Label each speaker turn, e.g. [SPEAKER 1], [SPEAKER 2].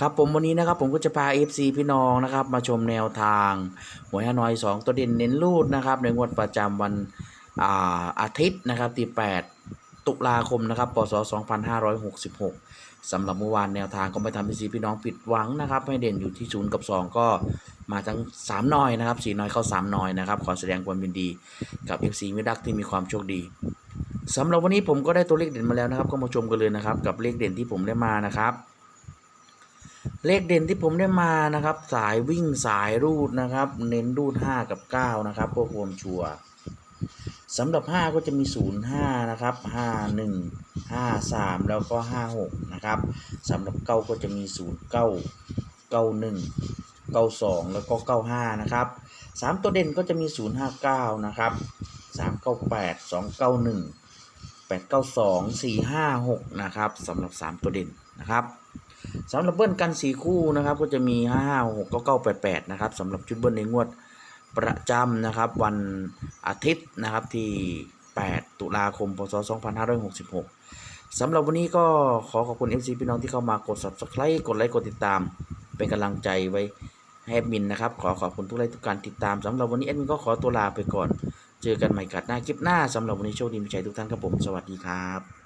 [SPEAKER 1] ครับผมวันนี้นะครับผมก็จะพา FC พี่น้องนะครับ มาชมแนวทางหวยฮานอย 2 ตัวเด่นเน้นรูดนะครับ ในงวดประจำวันอาอาทิตย์นะครับที่ 8 ตุลาคมนะครับปศ2566สำหรับเมื่อวานแนวทางก็ไม่ทำให้ FC พี่น้องผิดหวังนะครับ ให้เด่นอยู่ที่ 0 กับ 2 ก็มาทั้ง 3 น้อยนะครับ4น้อยเข้า 3 น้อยนะครับ ขอแสดงความยินดีกับ FC มิดักที่มีความโชคดีสำหรับวันนี้ผมก็ได้ตัวเลขเด่นมาแล้วนะครับ ก็มาชมกันเลยนะครับ กับเลขเด่นที่ผมได้มานะครับ เลขเด่นที่ผมได้มานะครับ สายวิ่งสายรูดนะครับ เน้นรูด 5 กับ 9 นะครับเพื่อความชัวร์สำหรับ 5 ก็จะมี 0 5 นะครับ 5 1 5 3 แล้วก็ 5 6 นะครับสำหรับ 9 ก็จะมี 0 9 9 1 9 2 แล้วก็ 95 นะครับ 3 ตัวเด่นก็จะมี 0 5 9 นะครับ 3 9 8 2 9 1 8 9 2 4 5 6 นะครับสำหรับ 3 ตัวเด่นนะครับ สำหรับเบิ้ลกัน4คู่นะครับก็จะมี 5 5 6 9 9 8 8นะครับสำหรับชุดเบิ้ลในงวดประจำนะครับวันอาทิตย์นะครับที่ 8 ตุลาคมพศ 2566สำหรับวันนี้ก็ขอขอบคุณ FC พี่น้องที่เข้ามากด Subscribe กดไลค์กดติดตาม เป็นกำลังใจไว้ให้แอดมินนะครับ ขอขอบคุณทุกไลค์ทุกการติดตามสำหรับวันนี้แอดมินก็ขอตัวลาไปก่อน เจอกันใหม่กัดหน้าคลิปหน้าสำหรับวันนี้โชคดีมีชัยทุกท่านครับผม สวัสดีครับ